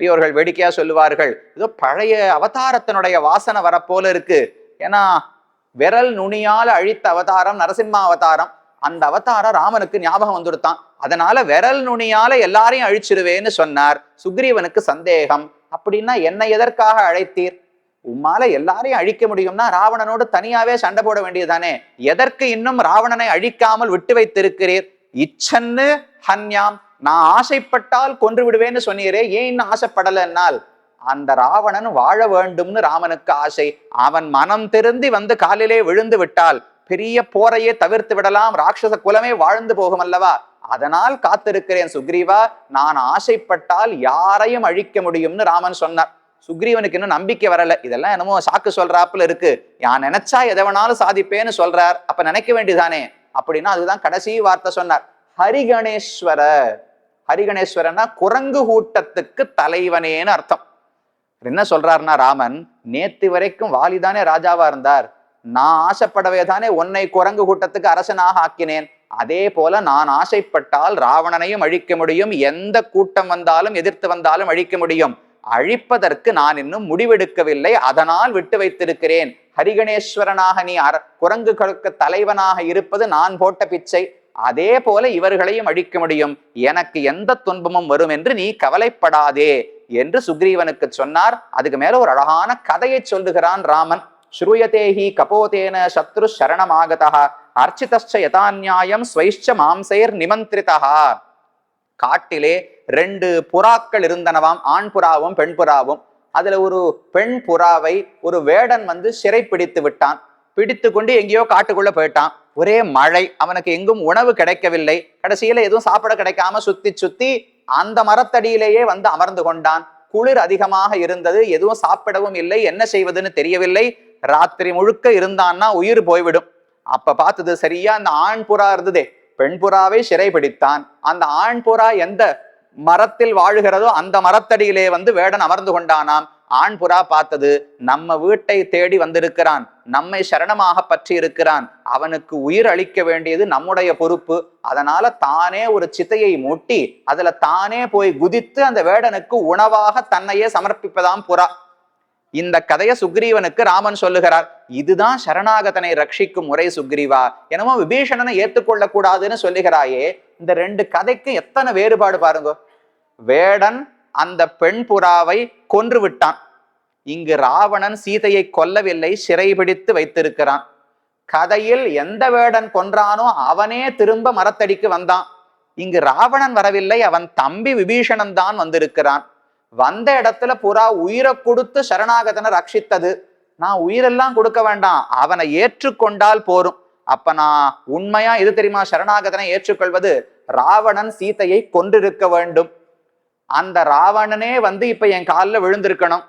பெரியோர்கள் வேடிக்கையா சொல்லுவார்கள். ஏதோ பழைய அவதாரத்தினுடைய வாசனை வரப்போல இருக்கு. ஏன்னா விரல் நுனியால அழித்த அவதாரம் நரசிம்ம அவதாரம். அந்த அவதாரம் ராமனுக்கு ஞாபகம் வந்துடுத்தான். அதனால விரல் நுனியால எல்லாரையும் அழிச்சிருவேன்னு சொன்னார். சுக்ரீவனுக்கு சந்தேகம். அப்படின்னா என்னை எதற்காக அழைத்தீர்? உம்மால எல்லாரையும் அழிக்க முடியும்னா ராவணனோடு தனியாவே சண்டை போட வேண்டியதுதானே? எதற்கு இன்னும் ராவணனை அழிக்காமல் விட்டு வைத்திருக்கிறீர்? இச்சன்னு ஹன்யாம். நான் ஆசைப்பட்டால் கொன்று விடுவேன்னு சொன்னீரே ஏன் இன்னும் ஆசைப்படலைன்னால்? அந்த ராவணன் வாழ வேண்டும்னு ராமனுக்கு ஆசை. அவன் மனம் திருந்தி வந்து காலிலே விழுந்து விட்டால் பெரிய போரையே தவிர்த்து விடலாம் ராட்சச குலமே வாழ்ந்து போகும் அல்லவா அதனால் காத்திருக்கிறேன் சுக்ரீவா. நான் ஆசைப்பட்டால் யாரையும் அழிக்க முடியும்னு ராமன் சொன்னார். சுக்ரீவனுக்கு இன்னும் நம்பிக்கை வரல. இதெல்லாம் என்னமோ சாக்கு சொல்றாப்புல இருக்கு. நான் நினைச்சா எதை வேணாலும் சாதிப்பேன்னு சொல்றார். அப்ப நினைக்க வேண்டியதானே அப்படின்னா அதுதான் கடைசி வார்த்தை சொன்னார். ஹரிகணேஸ்வர ஹரிகணேஸ்வரன்னா குரங்கு கூட்டத்துக்கு தலைவனேன்னு அர்த்தம். என்ன சொல்றாருன்னா ராமன் நேத்து வரைக்கும் வாலிதானே ராஜாவா இருந்தார். நான் ஆசைப்படவே தானே உன்னை குரங்கு கூட்டத்துக்கு அரசனாக ஆக்கினேன். அதே போல நான் ஆசைப்பட்டால் ராவணனையும் அழிக்க முடியும். எந்த கூட்டம் வந்தாலும் எதிர்த்து வந்தாலும் அழிக்க முடியும். அழிப்பதற்கு நான் இன்னும் முடிவெடுக்கவில்லை. அதனால் விட்டு வைத்திருக்கிறேன். ஹரிகணேஸ்வரனாக நீ அர குரங்குகளுக்கு தலைவனாக இருப்பது நான் போட்ட பிச்சை. அதே போல இவர்களையும் அழிக்க முடியும். எனக்கு எந்த துன்பமும் வரும் என்று நீ கவலைப்படாதே என்று சுக்ரீவனுக்கு சொன்னார். அதுக்கு மேல ஒரு அழகான கதையை சொல்லுகிறான் ராமன். ஸ்ரூயதேஹி கபோதேன சத்ரு சரணமாகதா. அர்ச்சிதச்ச யதாநியாயம் ஸ்வைஷ்ச மாம்சைர் நிமந்திரிதா. காட்டிலே ரெண்டு புறாக்கள் இருந்தனவாம். ஆண் புறாவும் பெண் புறாவும். அதுல ஒரு பெண் புறாவை ஒரு வேடன் வந்து சிறை பிடித்து விட்டான். பிடித்து கொண்டு எங்கேயோ காட்டுக்குள்ள போயிட்டான். ஒரே மழை அவனுக்கு எங்கும் உணவு கிடைக்கவில்லை. கடைசியில எதுவும் சாப்பிட கிடைக்காம சுத்தி சுத்தி அந்த மரத்தடியிலேயே வந்து அமர்ந்து கொண்டான். குளிர் அதிகமாக இருந்தது எதுவும் சாப்பிடவும் இல்லை என்ன செய்வதுன்னு தெரியவில்லை. ராத்திரி முழுக்க இருந்தான்னா உயிர் போய்விடும். அப்ப பார்த்தது சரியா அந்த ஆண் புறா இருந்ததே. பெண் புறாவை சிறை பிடித்தான் அந்த ஆண் புறா எந்த மரத்தில் வாழுகிறதோ அந்த மரத்தடியிலே வந்து வேடன் அமர்ந்து கொண்டானாம். ஆண் புறா பார்த்தது நம்ம வீட்டை தேடி வந்திருக்கிறான் நம்மை சரணமாக பற்றி இருக்கிறான் அவனுக்கு உயிர் அளிக்க வேண்டியது நம்முடைய பொறுப்பு அதனால தானே ஒரு சித்தையை மூட்டி அதுல தானே போய் குதித்து அந்த வேடனுக்கு உணவாக தன்னையே சமர்ப்பிப்பதாம் புறா. இந்த கதையை சுக்ரீவனுக்கு ராமன் சொல்லுகிறார் இதுதான் சரணாகதனை ரட்சிக்கும் முறை சுக்ரீவா என்னமோ விபீஷணனை ஏற்றுக்கொள்ள கூடாதுன்னு சொல்லுகிறாயே இந்த ரெண்டு கதைக்கு எத்தனை வேறுபாடு பாருங்க. வேடன் அந்த பெண் புறாவை கொன்று விட்டான் இங்கு ராவணன் சீதையை கொல்லவில்லை சிறைபிடித்து வைத்திருக்கிறான். கதையில் எந்த வேடன் கொன்றானோ அவனே திரும்ப மரத்தடிக்கு வந்தான். இங்கு ராவணன் வரவில்லை அவன் தம்பி விபீஷணன் தான் வந்திருக்கிறான். வந்த இடத்துல புறா உயிரை கொடுத்து சரணாகதனை ரட்சித்தது. நான் உயிரெல்லாம் கொடுக்க வேண்டாம் அவனை ஏற்றுக்கொண்டால் போரும். அப்ப நான் உண்மையா இது தெரியுமா? சரணாகதனை ஏற்றுக்கொள்வது ராவணன் சீதையை கொன்றிருக்க வேண்டும். அந்த ராவணனே வந்து இப்ப என் காலில் விழுந்திருக்கணும்.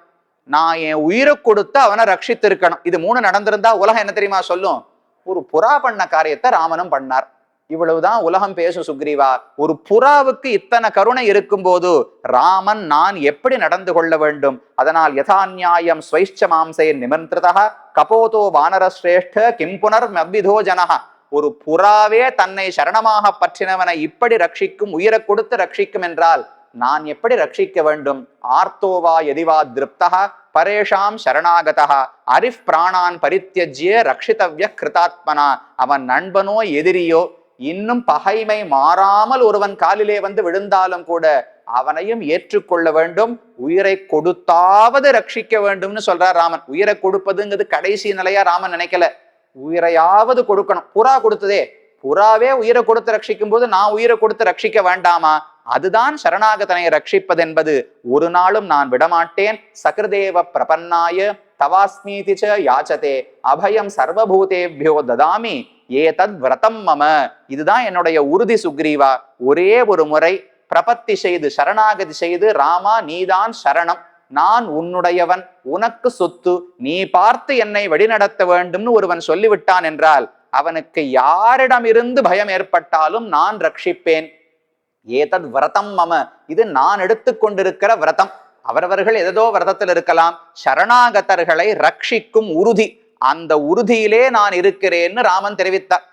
நான் என் உயிரை கொடுத்து அவனை ரட்சித்திருக்கணும். இது மூணு நடந்திருந்தா உலகம் என்ன தெரியுமா சொல்லும்? ஒரு புறா பண்ண காரியத்தை ராமனும் பண்ணார். இவ்வளவுதான் உலகம் பேசும் சுக்ரீவா. ஒரு புறாவுக்கு இத்தனை கருணை இருக்கும்போது ராமன் நான் எப்படி நடந்து கொள்ள வேண்டும்? அதனால் யதாநியாயம் ஸ்வைஷ்ச மாம்சை நிமந்திரதா கபோதோ வானர சிரேஷ்ட கிம் புனர் மவ்விதோ ஜனகா ஒரு புறாவே தன்னை சரணமாக பற்றினவனை இப்படி ரட்சிக்கும் உயிரை கொடுத்து ரட்சிக்கும் என்றால் நான் எப்படி ரட்சிக்க வேண்டும்? ஆர்த்தோவா எதிவா திருப்தா பரேஷாம் சரணாகதா அரிஃப் பிராணான் பரித்தியஜ்ய ரட்சிதவ்ய கிருதாத்மனா? அவன் நண்பனோ எதிரியோ? இன்னும் பகைமை மாறாமல் ஒருவன் காலிலே வந்து விழுந்தாலும் கூட அவனையும் ஏற்றுக்கொள்ள வேண்டும். உயிரை கொடுத்தாவது ரட்சிக்க வேண்டும்னு சொல்றார் ராமன். உயிரை கொடுப்பதுங்கிறது கடைசி நிலையா ராமன் நினைக்கல. உயிரையாவது கொடுக்கணும். புறா கொடுத்ததே. புறாவே உயிரை கொடுத்து ரட்சிக்கும் போது நான் உயிரை கொடுத்து ரட்சிக்க வேண்டாமா? அதுதான் சரணாகதனை ரட்சிப்பதென்பது. ஒரு நாளும் நான் விடமாட்டேன். சகிருதேவ பிரபன்னாய தவாஸ்மீதி ச யாச்சதே. அபயம் சர்வபூதேபியோ ததாமி. ஏதத் விரதம் மம. இதுதான் என்னுடைய உறுதி சுக்ரீவா. ஒரே ஒரு முறை பிரபத்தி செய்து சரணாகதி செய்து ராமா நீதான் சரணம். நான் உன்னுடையவன். உனக்கு சொத்து. நீ பார்த்து என்னை வழிநடத்த வேண்டும்னு ஒருவன் சொல்லிவிட்டான் என்றால் அவனுக்கு யாரிடமிருந்து பயம் ஏற்பட்டாலும் நான் ரட்சிப்பேன். ஏதத் விரதம் மம. இது நான் எடுத்துக்கொண்டிருக்கிற விரதம். அவரவர்கள் ஏதோ விரதத்தில் இருக்கலாம். சரணாகதர்களை ரட்சிக்கும் உறுதி. அந்த உறுதியிலே நான் இருக்கிறேன்னு ராமன் தெரிவித்தார்.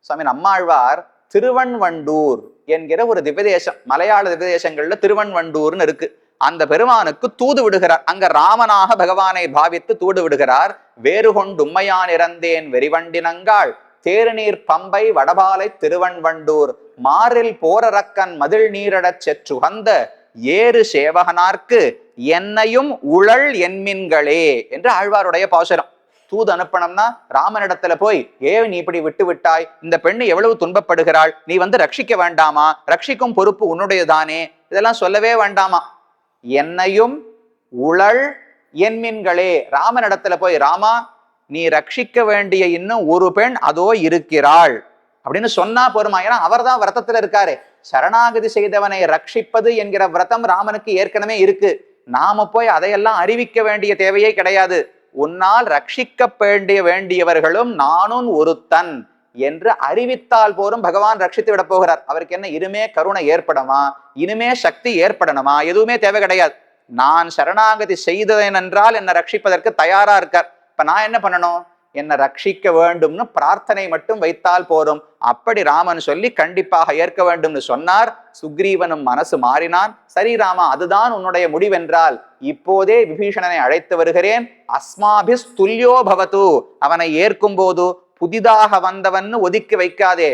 சுவாமி நம்மாழ்வார் திருவண்வண்டூர் என்கிற ஒரு திவ்யதேசம் மலையாள திவ்யதேசங்கள்ல திருவண்வண்டூர்னு இருக்கு. அந்த பெருமானுக்கு தூது விடுகிறார். அங்க ராமனாக பகவானை பாவித்து தூது விடுகிறார். வேறு கொண்டு உண்மையான் இறந்தேன் வெறிவண்டினங்காள் தேருநீர் பம்பை வடபாலை திருவன்வண்டூர் மாறில் போரரக்கன் மதில் நீரடச் செற்றுகந்த ஏறு சேவகனார்க்கு என்னையும் உழல் என்மின்களே என்று ஆழ்வாருடைய பாசுரம். தூது அனுப்பணும்னா ராமனிடத்துல போய் ஏ நீ இப்படி விட்டு விட்டாய்? இந்த பெண்ணு எவ்வளவு துன்பப்படுகிறாள்? நீ வந்து ரட்சிக்க வேண்டாமா? ரட்சிக்கும் பொறுப்பு உன்னுடையதானே இதெல்லாம் சொல்லவே வேண்டாமா? என்னையும் உழல் என்மின்களே. ராமனிடத்துல போய் ராமா நீ ரட்சிக்க வேண்டிய இன்னும் ஒரு பெண் அதோ இருக்கிறாள். அப்படின்னு சொன்னா போருமா ஏன்னா அவர் தான் விரதத்துல இருக்காரு. சரணாகதி செய்தவனை ரட்சிப்பது என்கிற விரதம் ராமனுக்கு ஏற்கனவே இருக்கு. நாம போய் அதையெல்லாம் அறிவிக்க வேண்டிய தேவையே கிடையாது. உன்னால் ரட்சிக்க வேண்டிய வேண்டியவர்களும் நானும் ஒருத்தன் என்று அறிவித்தால் போரும் பகவான் ரட்சித்து விட போகிறார். அவருக்கு என்ன? இனிமே கருணை ஏற்படமா இனிமே சக்தி ஏற்படணுமா? எதுவுமே தேவை கிடையாது. நான் சரணாகதி செய்தேன் என்றால் என்னை ரட்சிப்பதற்கு தயாரா இருக்கார். இப்போ நான் என்ன பண்ணணும்? என்னை ரட்சிக்க வேண்டும்னு பிரார்த்தனை மட்டும் வைத்தால் போதும். அப்படி ராமன் சொல்லி கண்டிப்பாக ஏற்க வேண்டும்னு சொன்னார். சுக்ரீவனும் மனசு மாறினான். சரி ராமா அதுதான் உன்னுடைய முடிவென்றால் இப்போதே விபீஷணனை அழைத்து வருகிறேன். அஸ்மாபிஸ் துல்லியோ பவது. அவனை ஏற்கும் போது புதிதாக வந்தவன் ஒதுக்கி வைக்காதே.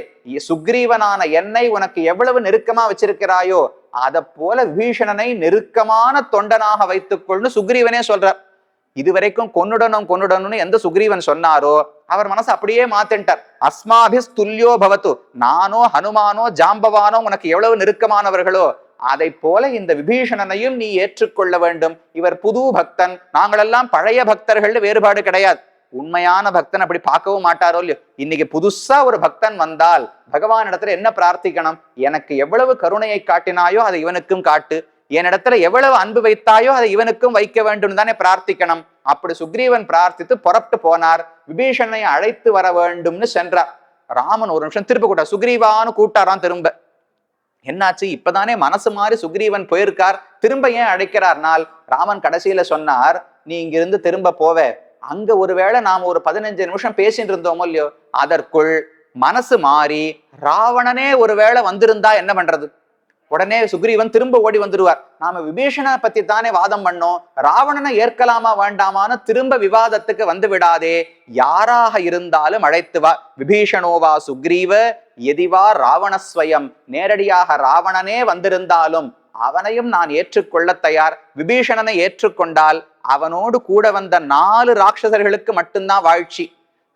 சுக்ரீவனான என்னை உனக்கு எவ்வளவு நெருக்கமா வச்சிருக்கிறாயோ அத போல விபீஷணனை நெருக்கமான தொண்டனாக வைத்துக்கொள்னு சுக்ரீவனே சொல்றார். இதுவரைக்கும் கொன்னுடணும் கொன்னுடணும்னு எந்த சுக்ரீவன் சொன்னாரோ அவர் மனசு அப்படியே மாத்தின்ட்டார். அஸ்மாபிஸ் துல்லியோ பவத்து நானோ ஹனுமானோ ஜாம்பவானோ உனக்கு எவ்வளவு நெருக்கமானவர்களோ அதை போல இந்த விபீஷணனையும் நீ ஏற்றுக்கொள்ள வேண்டும். இவர் புது பக்தன் நாங்களெல்லாம் பழைய பக்தர்கள் வேறுபாடு கிடையாது. உண்மையான பக்தன் அப்படி பார்க்கவும் மாட்டாரோ இல்லையோ? இன்னைக்கு புதுசா ஒரு பக்தன் வந்தால் பகவான் இடத்துல என்ன பிரார்த்திக்கணும்? எனக்கு எவ்வளவு கருணையை காட்டினாயோ அதை இவனுக்கும் காட்டு. என்னிடத்துல எவ்வளவு அன்பு வைத்தாயோ அதை இவனுக்கும் வைக்க வேண்டும் தானே பிரார்த்திக்கணும். அப்படி சுக்ரீவன் பிரார்த்தித்து புறப்பட்டு போனார். விபீஷனை அழைத்து வர வேண்டும்னு சென்றார். ராமன் ஒரு நிமிஷம் திருப்பி கூட்டார் சுக்ரீவான்னு கூட்டாராம் திரும்ப. என்னாச்சு? இப்பதானே மனசு மாறி சுக்ரீவன் போயிருக்கார். திரும்ப ஏன் அழைக்கிறார்னால் ராமன் கடைசியில சொன்னார் நீ இங்கிருந்து திரும்ப போவே. அங்க ஒருவேளை நாம ஒரு பதினஞ்சு நிமிஷம் பேசிட்டு இருந்தோமோ இல்லையோ? அதற்குள் மனசு மாறி ராவணனே ஒருவேளை வந்திருந்தா என்ன பண்றது? உடனே சுக்ரீவன் திரும்ப ஓடி வந்துடுவார் நாம விபீஷணனை பத்தி தானே வாதம் பண்ணோம். ராவணனை ஏற்கலாமா வேண்டாமான்னு திரும்ப விவாதத்துக்கு வந்து விடாதே. யாராக இருந்தாலும் அழைத்து வா. விபீஷணோவா சுக்ரீவ எதிவா ராவணஸ்வயம் நேரடியாக ராவணனே வந்திருந்தாலும் அவனையும் நான் ஏற்றுக்கொள்ள தயார். விபீஷணனை ஏற்றுக்கொண்டால் அவனோடு கூட வந்த நாலு ராட்சசர்களுக்கு மட்டும்தான் வாழ்ச்சி.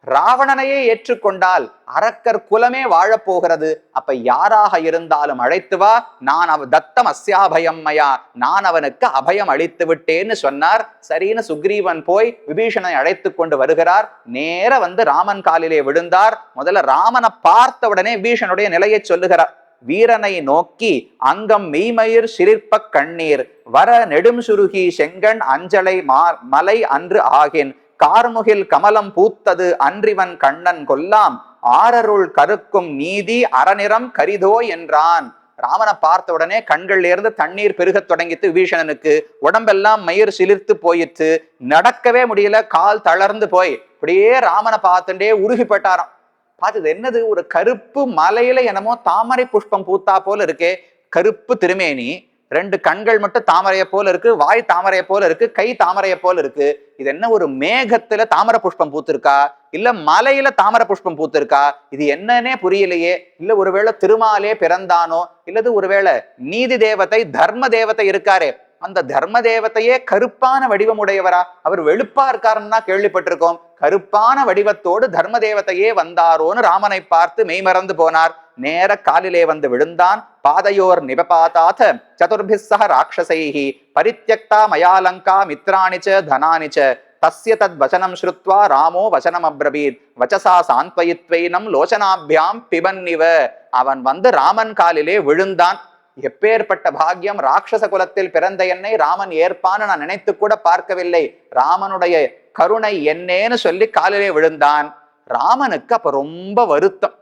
ராவணனையே ஏற்றுக்கொண்டால் அரக்கர் குலமே வாழப்போகிறது. அப்ப யாராக இருந்தாலும் அழைத்து வா. நான் அவ தத்தம் அஸ்யாபயம் மயா. நான் அவனுக்கு அபயம் அளித்து விட்டேன்னு சொன்னார். சரின்னு சுக்ரீவன் போய் விபீஷணனை அழைத்து கொண்டு வருகிறார். நேர வந்து ராமன் காலிலே விழுந்தார். முதல்ல ராமனை பார்த்த உடனே விபீஷனுடைய நிலையை சொல்லுகிறார். வீரனை நோக்கி அங்கம் மெய்மயிர் சிலிர்ப்ப கண்ணீர். வர நெடும் சுருகி செங்கண் அஞ்சலை மா மலை அன்று ஆகின். கார்முகில் கமலம் பூத்தது அன்றிவன் கண்ணன் கொல்லாம். ஆரருள் கருக்கும் நீதி அறநிறம் கரிதோ என்றான். ராமனை பார்த்த உடனே கண்கள்ல இருந்து தண்ணீர் பெருகத் தொடங்கித்து விபீஷணனுக்கு உடம்பெல்லாம் மயிர் சிலிர்த்து போயிட்டு நடக்கவே முடியல கால் தளர்ந்து போய். அப்படியே ராமனை பார்த்துட்டே உருகி போட்டாராம் பார்த்தது என்னது? ஒரு கருப்பு மலையில என்னமோ தாமரை புஷ்பம் பூத்தா போல இருக்கே. கருப்பு திருமேனி. ரெண்டு கண்கள் மட்டும் தாமரைய போல இருக்கு வாய் தாமரைய போல இருக்கு கை தாமரைய போல இருக்கு. இது என்ன ஒரு மேகத்துல தாமரை புஷ்பம் பூத்திருக்கா? இல்ல மலையில தாமரை புஷ்பம் பூத்திருக்கா? இது என்னன்னே புரியலையே. இல்ல ஒருவேளை திருமாலே பிறந்தானோ? இல்லது ஒருவேளை நீதி தேவதை தர்ம தேவதை இருக்காரே. அந்த தர்ம தேவத்தையே கருப்பான வடிவமுடையவரா? அவர் வெளுப்பா இருக்காருன்னா கேள்விப்பட்டிருக்கோம். கருப்பான வடிவத்தோடு தர்ம தேவதையே வந்தாரோன்னு ராமனை பார்த்து மெய்மறந்து போனார். நேர காலிலே வந்து விழுந்தான். பாதையோர் நிபபாதாத சதுர்பிஸ்ஸக ராட்சசைஹி. பரித்தியக்தா மயாலங்கா மித்ராணிச்ச தனானிச்ச. தஸ்ய தத் வச்சனம் ஸ்ருத்வா ராமோ வச்சனம் அப்ரபீத் வச்சசா சாந்த்வயித்வைனம் லோச்சனாபியாம் பிபன்னிவ. அவன் வந்து ராமன் காலிலே விழுந்தான். எப்பேற்பட்ட பாக்கியம் ராட்சச குலத்தில் பிறந்த என்னை ராமன் ஏற்பான்னு நான் நினைத்து கூட பார்க்கவில்லை. ராமனுடைய கருணை என்னேன்னு சொல்லி காலிலே விழுந்தான். ராமனுக்கு அப்ப ரொம்ப வருத்தம்.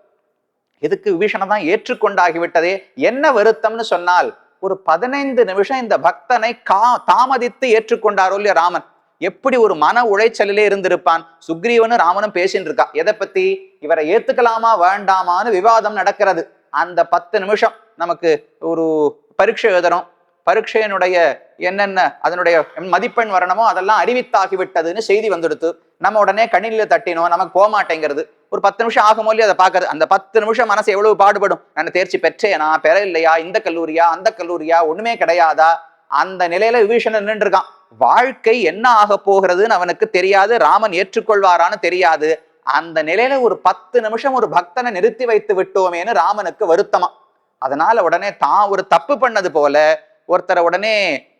எதுக்கு விபீஷணன் தான் ஏற்றுக்கொண்டாகிவிட்டதே? என்ன வருத்தம்னு சொன்னால் ஒரு பதினைந்து நிமிஷம் இந்த பக்தனை கா தாமதித்து ஏற்றுக்கொண்டாரோ இல்லையா ராமன்? எப்படி ஒரு மன உளைச்சலிலே இருந்திருப்பான்? சுக்ரீவனும் ராமனும் பேசின்னு இருக்கா. எதை பத்தி? இவரை ஏத்துக்கலாமா வேண்டாமான்னு விவாதம் நடக்கிறது. அந்த பத்து நிமிஷம் நமக்கு ஒரு பரீட்சை எழுதணும் பரீட்சையினுடைய என்னென்ன அதனுடைய மதிப்பெண் வரணுமோ அதெல்லாம் அறிவித்தாகிவிட்டதுன்னு செய்தி வந்துடுத்து. நம்ம உடனே கணினியில் தட்டினோம். நமக்கு போக மாட்டேங்கிறது. ஒரு பத்து நிமிஷம் ஆகும் போது அதை பார்க்கறது. அந்த பத்து நிமிஷம் மனசு எவ்வளவு பாடுபடும்? நான் தேர்ச்சி பெற்றேனா? பெற இல்லையா இந்த கல்லூரியா? அந்த கல்லூரியா? ஒண்ணுமே கிடையாதா? அந்த நிலையில விபீஷணன் நின்று இருக்கான் வாழ்க்கை என்ன ஆக போகிறதுன்னு அவனுக்கு தெரியாது. ராமன் ஏற்றுக்கொள்வாரான்னு தெரியாது. அந்த நிலையில ஒரு பத்து நிமிஷம் ஒரு பக்தனை நிறுத்தி வைத்து விட்டோமேன்னு ராமனுக்கு வருத்தமா. அதனால உடனே தான் ஒரு தப்பு பண்ணது போல ஒருத்தரை உடனே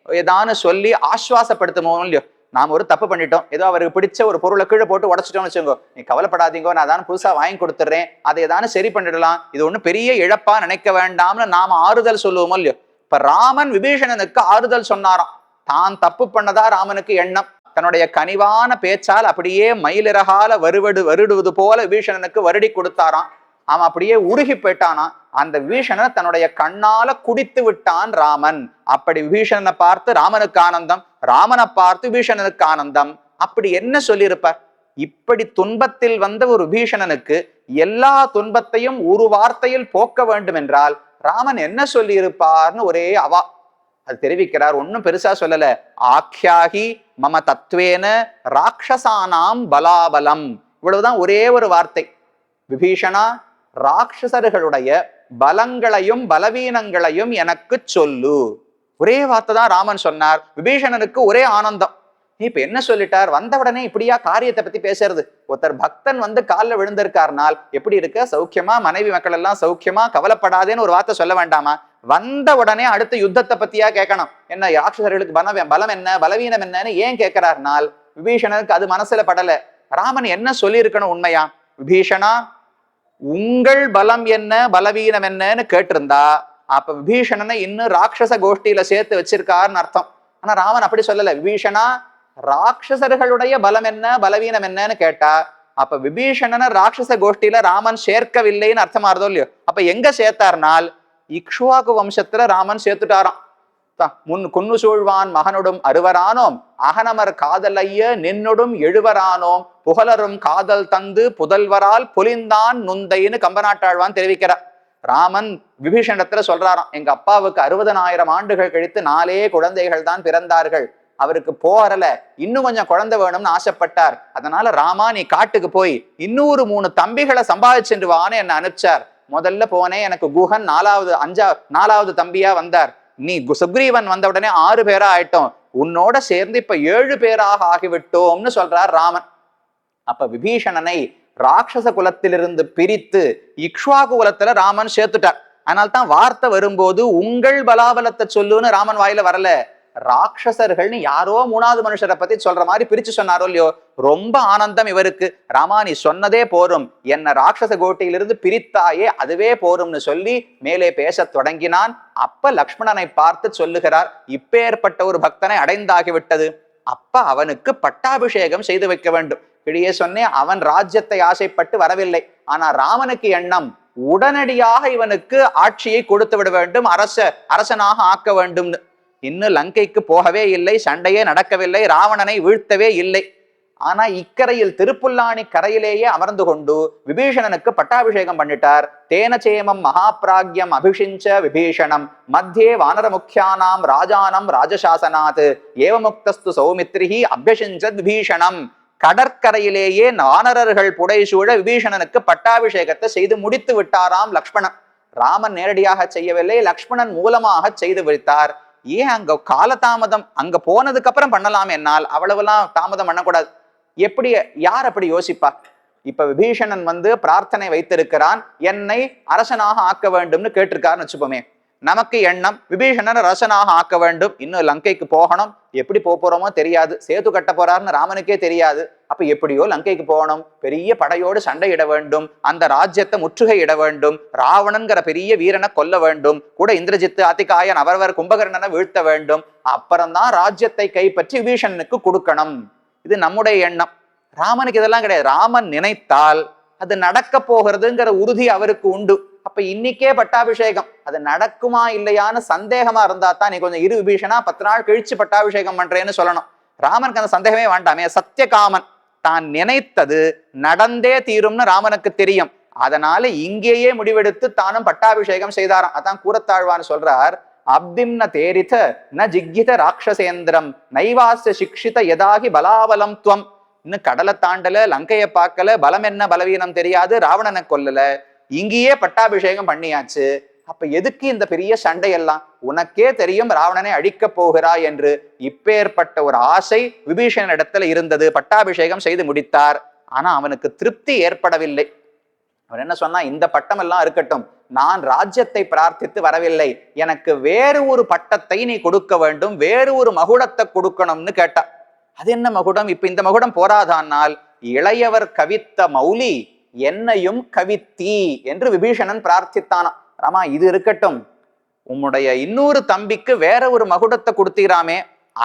ஏதான்னு சொல்லி ஆஸ்வாசப்படுத்துமோ இல்லையோ? நாம் ஒரு தப்பு பண்ணிட்டோம். ஏதோ அவருக்கு பிடிச்ச ஒரு பொருளை கீழே போட்டு உடச்சிட்டோம்னு வச்சுக்கோ நீ கவலைப்படாதீங்கோ நான் தான் புதுசா வாங்கி கொடுத்துட்றேன் அதை ஏதானு சரி பண்ணிடலாம். இது ஒன்றும் பெரிய இழப்பா நினைக்க வேண்டாம்னு நாம ஆறுதல் சொல்லுவோமோ இல்லையோ? இப்ப ராமன் விபீஷணனுக்கு ஆறுதல் சொன்னாராம். தான் தப்பு பண்ணதா ராமனுக்கு எண்ணம். தன்னுடைய கனிவான பேச்சால் அப்படியே மயிலிறகால வருவடு வருடுவது போல விபீஷணனுக்கு வருடி கொடுத்தாராம். அவன் அப்படியே உருகி போயிட்டானா? அந்த விபீஷணனை தன்னுடைய கண்ணால குடித்து விட்டான் ராமன். அப்படி விபீஷணனை பார்த்து ராமனுக்கு ஆனந்தம். ராமனை பார்த்து விபீஷணனுக்கு ஆனந்தம். அப்படி என்ன சொல்லியிருப்பார் இப்படி துன்பத்தில் வந்த ஒரு விபீஷணனுக்கு எல்லா துன்பத்தையும் ஒரு வார்த்தையில் போக்க வேண்டும் என்றால் ராமன் என்ன சொல்லியிருப்பார்னு ஒரே அவா. அது தெரிவிக்கிறார். ஒன்னும் பெருசா சொல்லல. ஆக்யாகி மம தத்துவேன ராட்சசானாம் பலாபலம். இவ்வளவுதான் ஒரே ஒரு வார்த்தை. விபீஷணா ராட்சசர்களுடைய பலங்களையும் பலவீனங்களையும் எனக்கு சொல்லு. ஒரே வார்த்தை தான் ராமன் சொன்னார். விபீஷணனுக்கு ஒரே ஆனந்தம். நீ இப்ப என்ன சொல்லிட்டார்? வந்த உடனே இப்படியா காரியத்தை பத்தி பேசுறது? ஒருத்தர் பக்தன் வந்து காலில் விழுந்திருக்காருனால் எப்படி இருக்க? சௌக்கியமா? மனைவி மக்கள் எல்லாம் சௌக்கியமா? கவலைப்படாதேன்னு ஒரு வார்த்தை சொல்ல வேண்டாமா? வந்த உடனே அடுத்த யுத்தத்தை பத்தியா கேட்கணும். என்ன ராட்சசர்களுக்கு பலம் பலம் என்ன? பலவீனம் என்னன்னு ஏன் கேட்கிறார்னால் விபீஷணனுக்கு அது மனசுல படல. ராமன் என்ன சொல்லியிருக்கணும் உண்மையா? விபீஷணா உங்கள் பலம் என்ன? பலவீனம் என்னன்னு கேட்டிருந்தா அப்ப விபீஷணனை இன்னும் ராட்சச கோஷ்டியில சேர்த்து வச்சிருக்காருன்னு அர்த்தம். ஆனா ராமன் அப்படி சொல்லல. விபீஷணா ராட்சசர்களுடைய பலம் என்ன பலவீனம் என்னன்னு கேட்டா அப்ப விபீஷணனை ராட்சச கோஷ்டியில ராமன் சேர்க்கவில்லைன்னு அர்த்தமா இருந்தோ இல்லையோ? அப்ப எங்க சேர்த்தார்னால் இக்ஷுவாக்கு வம்சத்துல ராமன் சேர்த்துட்டாராம். முன் குன்னு சூழ்வான் மகனொடும் அறுவரானோம் அகனமர் காதலைய நின்னொடும் எழுவரானோம் புகழரும் காதல் தந்து புதல்வரால் பொலிந்தான் நுந்தைன்னு கம்பநாட்டாழ்வான் தெரிவிக்கிறார். ராமன் விபீஷணத்துல சொல்றாராம் எங்க அப்பாவுக்கு அறுபதனாயிரம் ஆண்டுகள் கழித்து நாலே குழந்தைகள் தான் பிறந்தார்கள். அவருக்கு போகல இன்னும் கொஞ்சம் குழந்தை வேணும்னு ஆசைப்பட்டார். அதனால ராமா நீ காட்டுக்கு போய் இன்னொரு மூணு தம்பிகளை சம்பாதிச்சுட்டு வான்னு என்னை அனுப்பிச்சார். முதல்ல போனேன் எனக்கு குஹன் நாலாவது அஞ்சா நாலாவது தம்பியா வந்தார். நீ கு- சுக்ரீவன் வந்த உடனே ஆறு பேரா ஆயிட்டோம். உன்னோட சேர்ந்து இப்ப ஏழு பேராக ஆகிவிட்டோம்னு சொல்றார் ராமன். அப்ப விபீஷணனை ராட்சச குலத்திலிருந்து பிரித்து இக்ஷ்வாகு குலத்துல ராமன் சேர்த்துட்டார். அதனால தான் வார்த்தை வரும்போது உங்கள் பலாபலத்தை சொல்லுன்னு ராமன் வாயில வரல. ராட்சசர்கள்னு யாரோ மூணாவது மனுஷரை பத்தி சொல்ற மாதிரி பிரிச்சு சொன்னாரோ இல்லையோ ரொம்ப ஆனந்தம் இவருக்கு. ராமா நீ சொன்னதே போரும். என்ன ராட்சச கோட்டையிலிருந்து பிரித்தாயே அதுவே போரும்னு சொல்லி மேலே பேசத் தொடங்கினான். அப்ப லக்ஷ்மணனை பார்த்து சொல்லுகிறார் இப்பேற்பட்ட ஒரு பக்தனை அடைந்தாகிவிட்டது. அப்ப அவனுக்கு பட்டாபிஷேகம் செய்து வைக்க வேண்டும். கிழியே சொன்னேன் அவன் ராஜ்யத்தை ஆசைப்பட்டு வரவில்லை. ஆனா ராமனுக்கு எண்ணம் உடனடியாக இவனுக்கு ஆட்சியை கொடுத்து விட வேண்டும் அரச அரசனாக ஆக்க வேண்டும்னு இன்னும் லங்கைக்கு போகவே இல்லை சண்டையே நடக்கவில்லை ராவணனை வீழ்த்தவே இல்லை. ஆனா இக்கரையில் திருப்புல்லாணி கரையிலேயே அமர்ந்து கொண்டு விபீஷணனுக்கு பட்டாபிஷேகம் பண்ணிட்டார். தேனச்சேமம் மகாபிராக்யம் அபிஷிஞ்ச விபீஷணம். மத்தியே வானரமுக்கியானாம் ராஜானம் ராஜசாசனாத். ஏவமுக்தஸ்து சௌமித்ரிஹி அபியசிஞ்சத் விபீஷணம். கடற்கரையிலேயே நானரர்கள் புடைசூழ விபீஷணனுக்கு பட்டாபிஷேகத்தை செய்து முடித்து விட்டாராம் லக்ஷ்மணன். ராமன் நேரடியாக செய்யவில்லை லக்ஷ்மணன் மூலமாக செய்து வைத்தார் ஏன் அங்க காலதாமதம் அங்க போனதுக்கு அப்புறம் பண்ணலாம் என்னால். அவ்வளவுலாம் தாமதம் பண்ணக்கூடாது. எப்படி யார் அப்படி யோசிப்பா? இப்ப விபீஷணன் வந்து பிரார்த்தனை வைத்திருக்கிறான். என்னை அரசனாக ஆக்க வேண்டும்னு கேட்டிருக்காருன்னு வச்சுப்போமே நமக்கு எண்ணம் விபீஷணன் ரசனாக ஆக்க வேண்டும். இன்னும் லங்கைக்கு போகணும். எப்படி போறோமோ தெரியாது. சேது கட்ட போறாருன்னு ராமனுக்கே தெரியாது. அப்ப எப்படியோ லங்கைக்கு போகணும். பெரிய படையோடு சண்டையிட வேண்டும். அந்த ராஜ்யத்தை முற்றுகையிட வேண்டும். ராவணன்கிற பெரிய வீரனை கொல்ல வேண்டும். கூட இந்திரஜித்து அத்திகாயன் அவரவர் கும்பகர்ணனை வீழ்த்த வேண்டும். அப்புறம்தான் ராஜ்யத்தை கைப்பற்றி விபீஷணனுக்கு கொடுக்கணும். இது நம்முடைய எண்ணம். ராமனுக்கு இதெல்லாம் கிடையாது. ராமன் நினைத்தால் அது நடக்க போகிறதுங்கிற உறுதி அவருக்கு உண்டு. அப்ப இன்னைக்கே பட்டாபிஷேகம். அது நடக்குமா இல்லையான்னு சந்தேகமா இருந்தா தான் நீ கொஞ்சம் இரு விபீஷனா பத்து நாள் கழிச்சு பட்டாபிஷேகம் பண்றேன்னு சொல்லணும். ராமனுக்கு அந்த சந்தேகமே வேண்டாமே. சத்தியகாமன் தான் நினைத்தது நடந்தே தீரும்னு ராமனுக்கு தெரியும். அதனால இங்கேயே முடிவெடுத்து தானும் பட்டாபிஷேகம் செய்தாராம். அதான் கூறத்தாழ்வான்னு சொல்றார் அப்திம்ன தேரித ந ஜிக்கித ராட்சசேந்திரம் நைவாச சிக்ஷித எதாகி பலாபலம் துவம். இன்னும் கடலை தாண்டல லங்கையை பார்க்கல பலம் என்ன பலவீனம் தெரியாது ராவணனை கொல்லல. இங்கேயே பட்டாபிஷேகம் பண்ணியாச்சு. அப்ப எதுக்கு இந்த பெரிய சண்டையெல்லாம்? உனக்கே தெரியும் ராவணனை அழிக்கப் போகிறாய் என்று. இப்பேற்பட்ட ஒரு ஆசை விபீஷணன் இடத்துல இருந்தது. பட்டாபிஷேகம் செய்து முடித்தார். ஆனா அவனுக்கு திருப்தி ஏற்படவில்லை. அவன் என்ன சொன்னா இந்த பட்டம் எல்லாம் இருக்கட்டும். நான் ராஜ்யத்தை பிரார்த்தித்து வரவில்லை. எனக்கு வேறு ஒரு பட்டத்தை நீ கொடுக்க வேண்டும். வேறு ஒரு மகுடத்தை கொடுக்கணும்னு கேட்டா. அது என்ன மகுடம்? இப்ப இந்த மகுடம் போராதானால் இளையவர் கவித்த மௌலி என்னையும் கவித்தி என்று விபீஷணன் பிரார்த்தித்தானான் ராமா இது இருக்கட்டும். உம்முடைய இன்னொரு தம்பிக்கு வேற ஒரு மகுடத்தை கொடுத்துக்கிறாமே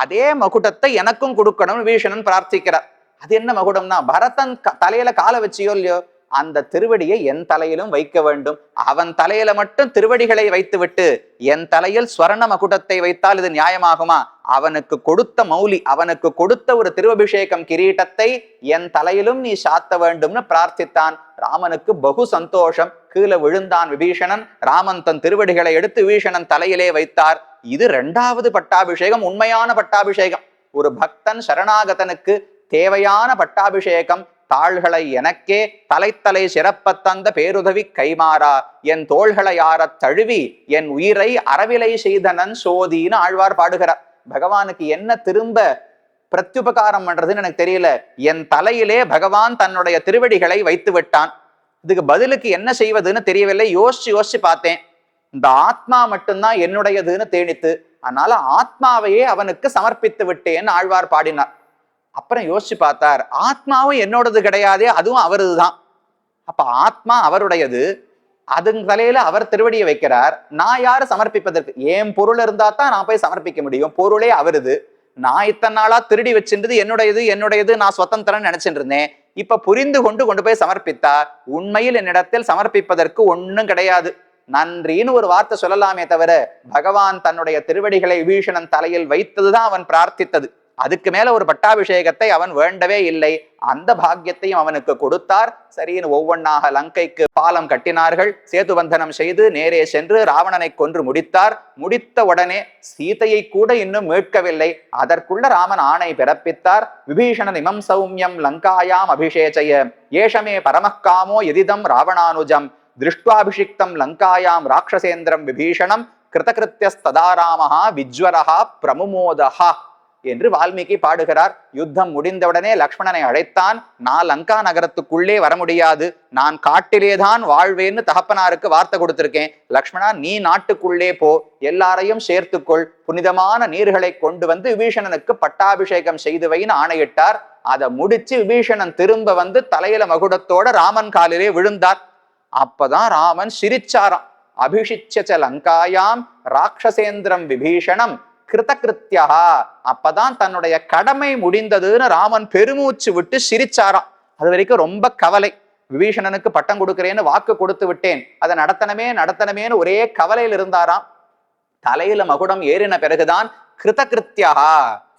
அதே மகுடத்தை எனக்கும் கொடுக்கணும் விபீஷணன் பிரார்த்திக்கிறார். அது என்ன மகுடம்னா பரதன் தலையில காலை வச்சியோ இல்லையோ அந்த திருவடியை என் தலையிலும் வைக்க வேண்டும். அவன் தலையில மட்டும் திருவடிகளை வைத்துவிட்டு என் தலையில் ஸ்வர்ண மகுடத்தை வைத்தால் இது நியாயமாகுமா? அவனுக்கு கொடுத்த மௌலி அவனுக்கு கொடுத்த ஒரு திருவபிஷேகம் கிரீட்டத்தை என் தலையிலும் நீ சாத்த வேண்டும்னு பிரார்த்தித்தான். ராமனுக்கு பகு சந்தோஷம். கீழே விழுந்தான் விபீஷணன். ராமன் தன் திருவடிகளை எடுத்து விபீஷணன் தலையிலே வைத்தார். இது இரண்டாவது பட்டாபிஷேகம் உண்மையான பட்டாபிஷேகம். ஒரு பக்தன் சரணாகதனுக்கு தேவையான பட்டாபிஷேகம் தாள்களை எனக்கே தலைத்தலை சிறப்பத் தந்த பேருதவி கைமாறா. என் தோள்களை ஆறத் தழுவி என் உயிரை அறவிலை செய்தனன் சோதின்னு ஆழ்வார் பாடுகிறார். பகவானுக்கு என்ன திரும்ப பிரத்யுபகாரம் பண்றதுன்னு எனக்கு தெரியல. என் தலையிலே பகவான் தன்னுடைய திருவடிகளை வைத்து விட்டான் இதுக்கு பதிலுக்கு என்ன செய்வதுன்னு தெரியவில்லை. யோசிச்சு யோசிச்சு பார்த்தேன். இந்த ஆத்மா மட்டும்தான் என்னுடையதுன்னு தேனித்து அதனால ஆத்மாவையே அவனுக்கு சமர்ப்பித்து விட்டேன்னு ஆழ்வார் பாடினார். அப்புறம் யோசிச்சு பார்த்தார் ஆத்மாவும் என்னோடது கிடையாதே அதுவும் அவரது தான் அப்ப ஆத்மா அவருடையது அதன் தலையில அவர் திருவடியை வைக்கிறார். நான் யாரு சமர்ப்பிப்பதற்கு? என் பொருள் இருந்தா தான் நான் போய் சமர்ப்பிக்க முடியும். பொருளே அவருது. நான் இத்தனை நாளா திருடி வச்சிருந்தது என்னுடையது என்னுடையது நான் சுதந்திரன் நினைச்சிட்டு இருந்தேன். இப்ப புரிந்து கொண்டு கொண்டு போய் சமர்ப்பித்தா உண்மையில் என்னிடத்தில் சமர்ப்பிப்பதற்கு ஒன்றும் கிடையாது. நன்றின்னு ஒரு வார்த்தை சொல்லலாமே தவிர பகவான் தன்னுடைய திருவடிகளை வீஷணன் தலையில் வைத்ததுதான் அவன் பிரார்த்தித்தது. அதுக்கு மேல ஒரு பட்டாபிஷேகத்தை அவன் வேண்டவே இல்லை. அந்த பாக்கியத்தையும் அவனுக்கு கொடுத்தார். சரின்னு ஒவ்வொன்னாக லங்கைக்கு பாலம் கட்டினார்கள். சேதுபந்தனம் செய்து நேரே சென்று ராவணனை கொன்று முடித்தார். முடித்த உடனே சீதையை கூட இன்னும் மீட்கவில்லை. அதற்குள்ள ராமன் ஆணை பிறப்பித்தார். விபீஷணன் இமம் சௌமியம் லங்காயாம் அபிஷேச்சய. ஏஷமே பரமக்காமோ எதிதம் ராவணானுஜம். திருஷ்டுவாபிஷிக்தம் லங்காயாம் ராட்சசேந்திரம் விபீஷணம். கிருதகிருத்தியஸ்ததாராமஹா விஜ்வரஹா பிரமுமோதஹா. என்று வால்மீகி பாடுகிறார். யுத்தம் முடிந்தவுடனே லக்ஷ்மணனை அழைத்தான். நான் லங்கா நகரத்துக்குள்ளே வர முடியாது. நான் காட்டிலேதான் வாழ்வேன்னு தகப்பனாருக்கு வார்த்தை கொடுத்திருக்கேன். லக்ஷ்மணா நீ நாட்டுக்குள்ளே போ. எல்லாரையும் சேர்த்துக்கொள். புனிதமான நீர்களை கொண்டு வந்து விபீஷணனுக்கு பட்டாபிஷேகம் செய்து வைன்னு ஆணையிட்டார். அதை முடிச்சு விபீஷணன் திரும்ப வந்து தலையில மகுடத்தோட ராமன் காலிலே விழுந்தார். அப்பதான் ராமன் சிரிச்சாராம். அபிஷிச்ச லங்காயாம். ராட்சசேந்திரம் விபீஷணம். கிருதகிருத்தியா அப்பதான் தன்னுடைய கடமை முடிந்ததுன்னு ராமன் பெருமூச்சு விட்டு சிரிச்சாராம். அது வரைக்கும் ரொம்ப கவலை. விபீஷணனுக்கு பட்டம் கொடுக்கிறேன்னு வாக்கு கொடுத்து விட்டேன். அதை நடத்தனமே நடத்தனமேன்னு ஒரே கவலையில் இருந்தாராம். தலையில மகுடம் ஏறின பிறகுதான் கிருதகிருத்தியா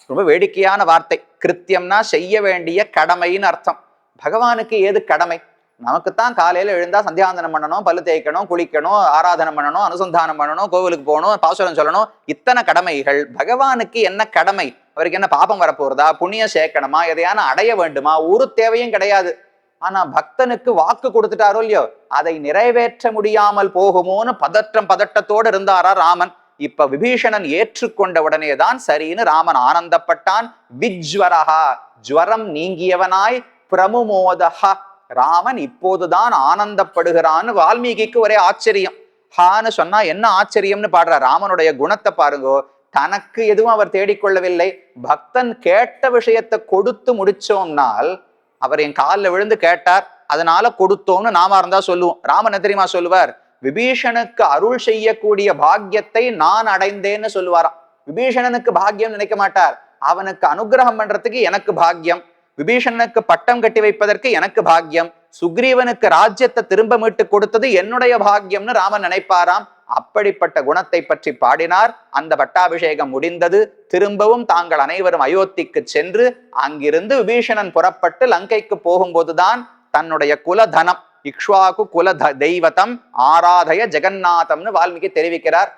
ரொம்ப வேடிக்கையான வார்த்தை. கிருத்தியம்னா செய்ய வேண்டிய கடமைன்னு அர்த்தம். பகவானுக்கு ஏது கடமை? நமக்குத்தான் காலையில எழுந்தா சந்தியாந்தனம் பண்ணணும் பல்லு தேய்க்கணும் குளிக்கணும் ஆராதனம் பண்ணணும் அனுசந்தானம் பண்ணணும் கோவிலுக்கு போகணும் பாசுரம் சொல்லணும். இத்தனை கடமைகள். பகவானுக்கு என்ன கடமை? அவருக்கு என்ன பாபம் வரப்போறதா? புண்ணியம் சேர்க்கணுமா? எதையான அடைய வேண்டுமா? ஒரு தேவையும் கிடையாது. ஆனா பக்தனுக்கு வாக்கு கொடுத்துட்டாரோ இல்லையோ? அதை நிறைவேற்ற முடியாமல் போகுமோன்னு பதற்றம் பதட்டத்தோடு இருந்தாரா ராமன். இப்ப விபீஷணன் ஏற்றுக்கொண்ட உடனேதான் சரின்னு ராமன் ஆனந்தப்பட்டான். விஜ்வரஹா. ஜுவரம் நீங்கியவனாய் பிரமுமோதஹா. ராமன் இப்போதுதான் ஆனந்தப்படுகிறான்னு வால்மீகிக்கு ஒரே ஆச்சரியம். ஹான்னு சொன்னா என்ன ஆச்சரியம்னு பாடுற? ராமனுடைய குணத்தை பாருங்கோ. தனக்கு எதுவும் அவர் தேடிக்கொள்ளவில்லை. பக்தன் கேட்ட விஷயத்தை கொடுத்து முடிச்சோம்னால் அவர் என் காலில் விழுந்து கேட்டார். அதனால கொடுத்தோம்னு நாம இருந்தா சொல்லுவோம். ராமன் தெரியுமா சொல்லுவார்? விபீஷணுக்கு அருள் செய்யக்கூடிய பாக்கியத்தை நான் அடைந்தேன்னு சொல்லுவாராம். விபீஷணனுக்கு பாக்கியம் நினைக்க மாட்டார். அவனுக்கு அனுகிரகம் பண்றதுக்கு எனக்கு பாக்கியம். விபீஷணனுக்கு பட்டம் கட்டி வைப்பதற்கு எனக்கு பாக்கியம். சுக்ரீவனுக்கு ராஜ்யத்தை திரும்ப மீட்டு கொடுத்தது என்னுடைய பாக்கியம்னு ராமன் நினைப்பாராம். அப்படிப்பட்ட குணத்தை பற்றி பாடினார். அந்த பட்டாபிஷேகம் முடிந்தது. திரும்பவும் தாங்கள் அனைவரும் அயோத்திக்கு சென்று அங்கிருந்து விபீஷணன் புறப்பட்டு லங்கைக்கு போகும்போதுதான் தன்னுடைய குலதனம் இக்ஷ்வாகு குல தெய்வத்தம் தெய்வதம் ஆராதய ஜெகநாதம்னு வால்மீகி தெரிவிக்கிறார்.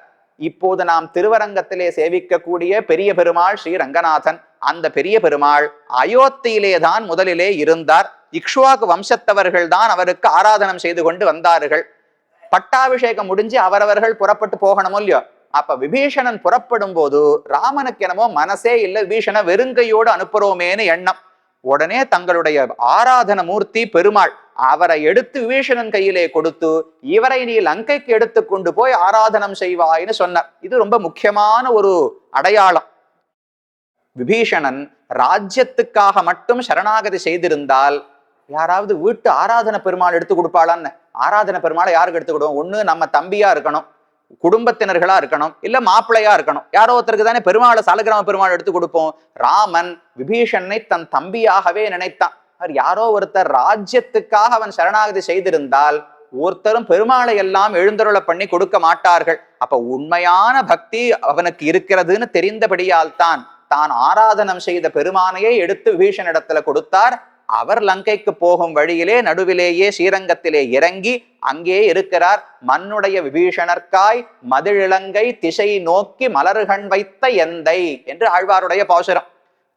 இப்போது நாம் திருவரங்கத்திலே சேவிக்கக்கூடிய பெரிய பெருமாள் ஸ்ரீ ரங்கநாதன். அந்த பெரிய பெருமாள் அயோத்தியிலே தான் முதலிலே இருந்தார். இக்ஷுவாக்கு வம்சத்தவர்கள் தான் அவருக்கு ஆராதனம் செய்து கொண்டு வந்தார்கள். பட்டாபிஷேகம் முடிஞ்சு அவரவர்கள் புறப்பட்டு போகணுமோ இல்லையோ? அப்ப விபீஷணன் புறப்படும் போது ராமனுக்கு என்னமோ மனசே இல்லை விபீஷண வெறுங்கையோடு அனுப்புறோமேன்னு எண்ணம். உடனே தங்களுடைய ஆராதன மூர்த்தி பெருமாள் அவரை எடுத்து விபீஷணன் கையிலே கொடுத்து இவரை நீ லங்கைக்கு எடுத்து கொண்டு போய் ஆராதனம் செய்வாய்னு சொன்னார். இது ரொம்ப முக்கியமான ஒரு அடையாளம். விபீஷணன் ராஜ்யத்துக்காக மட்டும் சரணாகதி செய்திருந்தால் யாராவது வீட்டு ஆராதன பெருமாள் எடுத்து கொடுப்பாளான்னு? ஆராதன பெருமாளை யாருக்கு எடுத்துக்கிடுவோம் ஒன்று நம்ம தம்பியா இருக்கணும் குடும்பத்தினர்களா இருக்கணும் இல்ல மாப்பிள்ளையா இருக்கணும். யாரோ ஒருத்தருக்கு தானே பெருமாளை சாலகிராம பெருமாள் எடுத்து கொடுப்போம். ராமன் விபீஷனை தன் தம்பியாகவே நினைத்தான். அவர் யாரோ ஒருத்தர் ராஜ்யத்துக்காக அவன் சரணாகதி செய்திருந்தால் ஒருத்தரும் பெருமாளை எல்லாம் எழுந்தருள பண்ணி கொடுக்க மாட்டார்கள். அப்ப உண்மையான பக்தி அவனுக்கு இருக்கிறதுன்னு தெரிந்தபடியால் தான் தான் ஆராதனம் செய்த பெருமானையே எடுத்து விபீஷணிடத்துல கொடுத்தார். அவர் லங்கைக்கு போகும் வழியிலே நடுவிலேயே ஸ்ரீரங்கத்திலே இறங்கி அங்கே இருக்கிறார். மண்ணுடைய விபீஷணர்க்காய் மதிழிலங்கை திசை நோக்கி மலர்கண் வைத்த எந்தை என்று ஆழ்வாருடைய பாசுரம்.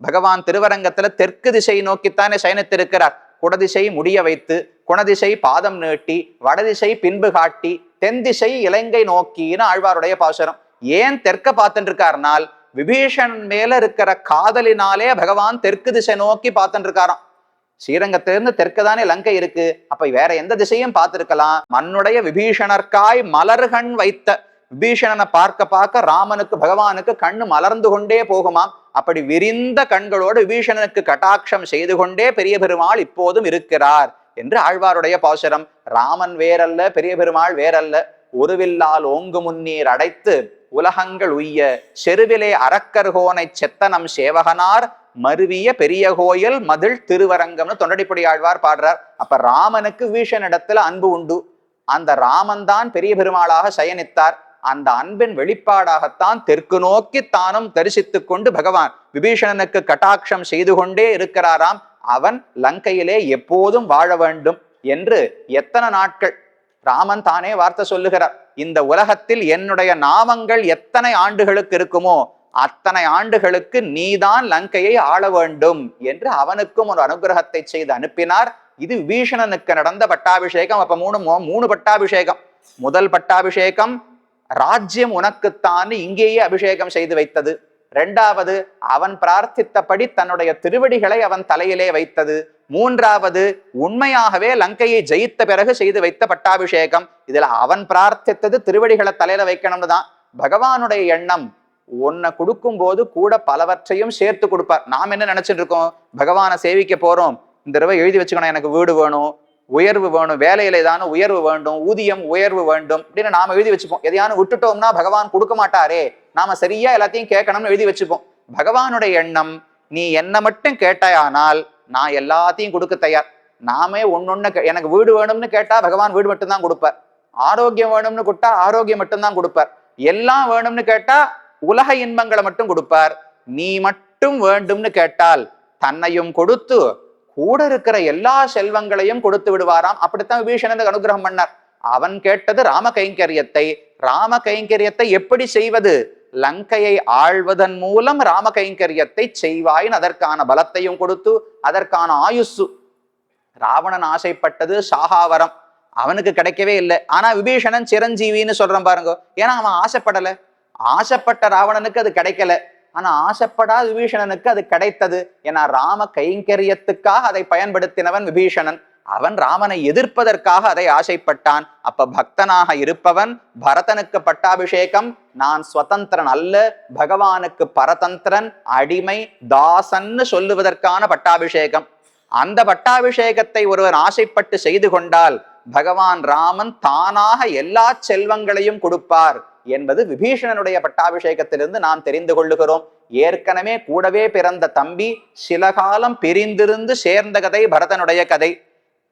பகவான் திருவரங்கத்துல தெற்கு திசை நோக்கித்தானே சயனித்திருக்கிறார். குடதிசை முடிய வைத்து குணதிசை பாதம் நீட்டி வடதிசை பின்பு காட்டி தென் திசை இலங்கை நோக்கின்னு ஆழ்வாருடைய பாசுரம். ஏன் தெற்க பார்த்துட்டு இருக்காருனால் விபீஷன் மேல இருக்கிற காதலினாலே பகவான் தெற்கு திசை நோக்கி பார்த்துட்டு இருக்காராம் ஸ்ரீரங்கத்திலிருந்து தெற்கு தானே லங்கை இருக்கு. அப்ப வேற எந்த திசையும் பார்த்திருக்கலாம். மண்ணுடைய விபீஷணர்காய் மலர்கண் வைத்த விபீஷணனை பார்க்க பார்க்க ராமனுக்கு பகவானுக்கு கண்ணு மலர்ந்து கொண்டே போகுமாம். அப்படி விரிந்த கண்களோடு விபீஷணனுக்கு கட்டாட்சம் செய்து கொண்டே பெரிய பெருமாள் இப்போதும் இருக்கிறார் என்று ஆழ்வாருடைய பாசுரம். ராமன் வேறல்ல பெரிய பெருமாள் வேறல்ல. ஒருவில்லால் ஓங்கு முன்னீர் அடைத்து உலகங்கள் உய்ய செருவிலே அறக்கர்கோனை செத்தனம் சேவகனார் மருவிய பெரிய கோயில் மதில் திருவரங்கம்னு தொண்டடிப்படி ஆழ்வார் பாடுறார். அப்ப ராமனுக்கு வீஷனிடத்துல அன்பு உண்டு. அந்த ராமன் தான் பெரிய பெருமாளாக சயனித்தார். அந்த அன்பின் வெளிப்பாடாகத்தான் தெற்கு நோக்கி தானும் தரிசித்துக் கொண்டு பகவான் விபீஷணனுக்கு கட்டாட்சம் செய்து கொண்டே இருக்கிறாராம். அவன் லங்கையிலே எப்போதும் வாழ வேண்டும் என்று எத்தனை நாட்கள் ராமன் தானே வார்த்தை சொல்லுகிறார். இந்த உலகத்தில் என்னுடைய நாமங்கள் எத்தனை ஆண்டுகளுக்கு இருக்குமோ அத்தனை ஆண்டுகளுக்கு நீதான் லங்கையை ஆள வேண்டும் என்று அவனுக்கும் ஒரு அனுகிரகத்தை செய்து அனுப்பினார். இது வீஷணனுக்கு நடந்த பட்டாபிஷேகம். அப்ப மூணு மூணு பட்டாபிஷேகம். முதல் பட்டாபிஷேகம் ராஜ்யம் உனக்குத்தான் இங்கேயே அபிஷேகம் செய்து வைத்தது. இரண்டாவது அவன் பிரார்த்தித்தபடி தன்னுடைய திருவடிகளை அவன் தலையிலே வைத்தது. மூன்றாவது உண்மையாகவே லங்கையை ஜெயித்த பிறகு செய்து வைத்த பட்டாபிஷேகம். இதுல அவன் பிரார்த்தித்தது திருவடிகளை தலையில வைக்கணும்னு தான். பகவானுடைய எண்ணம் ஒன்னை கொடுக்கும் போது கூட பலவற்றையும் சேர்த்து கொடுப்பார். நாம் என்ன நினைச்சிட்டு இருக்கோம்? பகவானை சேவிக்க போறோம். இந்த தடவை எழுதி வச்சுக்கணும். எனக்கு வீடு வேணும் உயர்வு வேணும் வேலையில ஏதான உயர்வு வேண்டும் ஊதியம் உயர்வு வேண்டும் அப்படின்னு நாம எழுதி வச்சுப்போம். எதையான விட்டுட்டோம்னா பகவான் கொடுக்க மாட்டாரே. நாம சரியா எல்லாத்தையும் கேட்கணும்னு எழுதி வச்சுப்போம். பகவானுடைய எண்ணம் நீ என்ன மட்டும் கேட்டாயானால் நான் எல்லாத்தையும் கொடுக்க தயார். நாமே ஒன்னொன்னு எனக்கு வீடு வேணும்னு கேட்டா பகவான் வீடு மட்டும்தான் கொடுப்பார். ஆரோக்கியம் வேணும்னு கொடுத்தா ஆரோக்கியம் மட்டும்தான் கொடுப்பார். எல்லாம் வேணும்னு கேட்டா உலக இன்பங்களை மட்டும் கொடுப்பார். நீ மட்டும் வேண்டும்னு கேட்டால் தன்னையும் கொடுத்து கூட இருக்கிற எல்லா செல்வங்களையும் கொடுத்து விடுவாராம். அப்படித்தான் விபீஷணனுக்கு அனுகிரகம் பண்ணார். அவன் கேட்டது ராம கைங்கரியத்தை. ராம கைங்கரியத்தை எப்படி செய்வது? லங்கையை ஆழ்வதன் மூலம் ராம கைங்கரியத்தை செய்வாயின் அதற்கான பலத்தையும் கொடுத்து அதற்கான ஆயுசு. ராவணன் ஆசைப்பட்டது சாகாவரம். அவனுக்கு கிடைக்கவே இல்லை. ஆனா விபீஷணன் சிரஞ்சீவின்னு சொல்றான் பாருங்க. ஏன்னா அவன் ஆசைப்படல. ஆசைப்பட்ட ராவணனுக்கு அது கிடைக்கல. ஆனா ஆசைப்படாத விபீஷணனுக்கு அது கிடைத்தது. ஏன்னா ராம கைங்கரியத்துக்காக அதை பயன்படுத்தினவன் விபீஷணன். அவன் ராமனை எதிர்ப்பதற்காக அதை ஆசைப்பட்டான். அப்ப பக்தனாக இருப்பவன் பரதனுக்கு பட்டாபிஷேகம் நான் சுவதந்திரன் அல்ல பகவானுக்கு பரதந்திரன் அடிமை தாசன்னு சொல்லுவதற்கான பட்டாபிஷேகம். அந்த பட்டாபிஷேகத்தை ஒருவர் ஆசைப்பட்டு செய்து கொண்டால் பகவான் ராமன் தானாக எல்லா செல்வங்களையும் கொடுப்பார் என்பது விபீஷணனுடைய பட்டாபிஷேகத்திலிருந்து நாம் தெரிந்து கொள்ளுகிறோம். ஏற்கனவே கூடவே பிறந்த தம்பி சில காலம் பிரிந்திருந்து சேர்ந்த கதை பரதனுடைய கதை.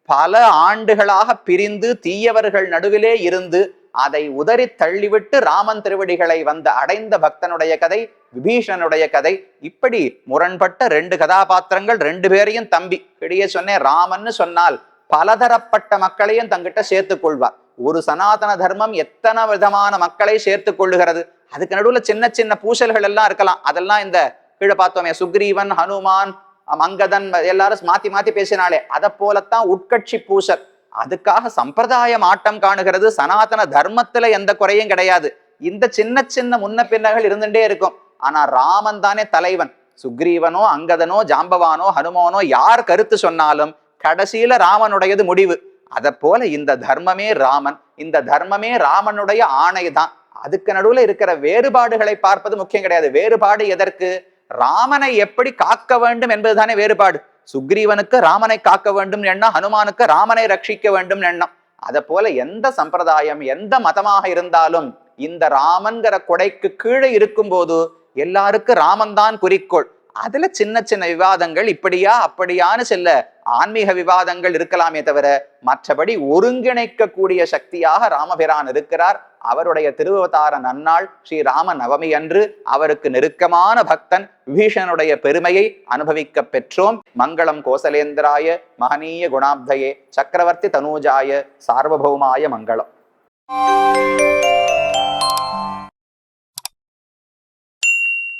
பல ஆண்டுகளாக பிரிந்து தீயவர்கள் நடுவிலே இருந்து அதை உதறி தள்ளிவிட்டு ராமன் திருவடிகளை வந்த அடைந்த பக்தனுடைய கதை விபீஷணனுடைய கதை இப்படி முரண்பட்ட ரெண்டு கதாபாத்திரங்கள் ரெண்டு பேரையும் தம்பி. இடையே சொன்னேன் ராமன்னு சொன்னால் பலதரப்பட்ட மக்களையும் தங்கிட்ட சேர்த்துக் கொள்வார். ஒரு சனாதன தர்மம் எத்தனை விதமான மக்களை சேர்த்துக் கொள்ளுகிறது? அதுக்கு நடுவில் சின்ன சின்ன பூசல்கள் எல்லாம் இருக்கலாம். அதெல்லாம் இந்த கீழே பார்த்தோமே சுக்ரீவன் ஹனுமான் மங்கதன் எல்லாரும் மாத்தி மாத்தி பேசினாலே அதை போலத்தான் உட்கட்சி பூசல் அதுக்காக சம்பிரதாயம் ஆட்டம் காணுகிறது. சனாதன தர்மத்துல எந்த குறையும் கிடையாது. இந்த சின்ன சின்ன முன்ன பின்னகள் இருந்துட்டே இருக்கும். ஆனா ராமன் தானே தலைவன். சுக்ரீவனோ அங்கதனோ ஜாம்பவானோ ஹனுமானோ யார் கருத்து சொன்னாலும் கடைசியில ராமனுடையது முடிவு. அதை போல இந்த தர்மமே ராமன். இந்த தர்மமே ராமனுடைய ஆணை தான் அதுக்கு நடுவுல இருக்கிற வேறுபாடுகளை பார்ப்பது முக்கியம் கிடையாது. வேறுபாடு எதற்கு? ராமனை எப்படி காக்க வேண்டும் என்பதுதானே வேறுபாடு. சுக்ரீவனுக்கு ராமனை காக்க வேண்டும் எண்ணம் ஹனுமானுக்கு ராமனை ரட்சிக்க வேண்டும் எண்ணம். அதை போல எந்த சம்பிரதாயம் எந்த மதமாக இருந்தாலும் இந்த ராமன்கிற கொடைக்கு கீழே இருக்கும் போது எல்லாருக்கும் ராமன் தான் குறிக்கோள். அதுல சின்ன சின்ன விவாதங்கள் இப்படியா அப்படியான்னு செல்ல ஆன்மீக விவாதங்கள் இருக்கலாமே தவிர மற்றபடி ஒருங்கிணைக்கக்கூடிய சக்தியாக ராமபிரான் இருக்கிறார். அவருடைய திருவதார நன்னாள் ஸ்ரீ ராம நவமி அன்று அவருக்கு நெருக்கமான பக்தன் விபீஷனுடைய பெருமையை அனுபவிக்க பெற்றோம். மங்களம் கோசலேந்திராய மகனீய குணாப்தயே சக்கரவர்த்தி தனூஜாய சார்வபௌமாய மங்களம்.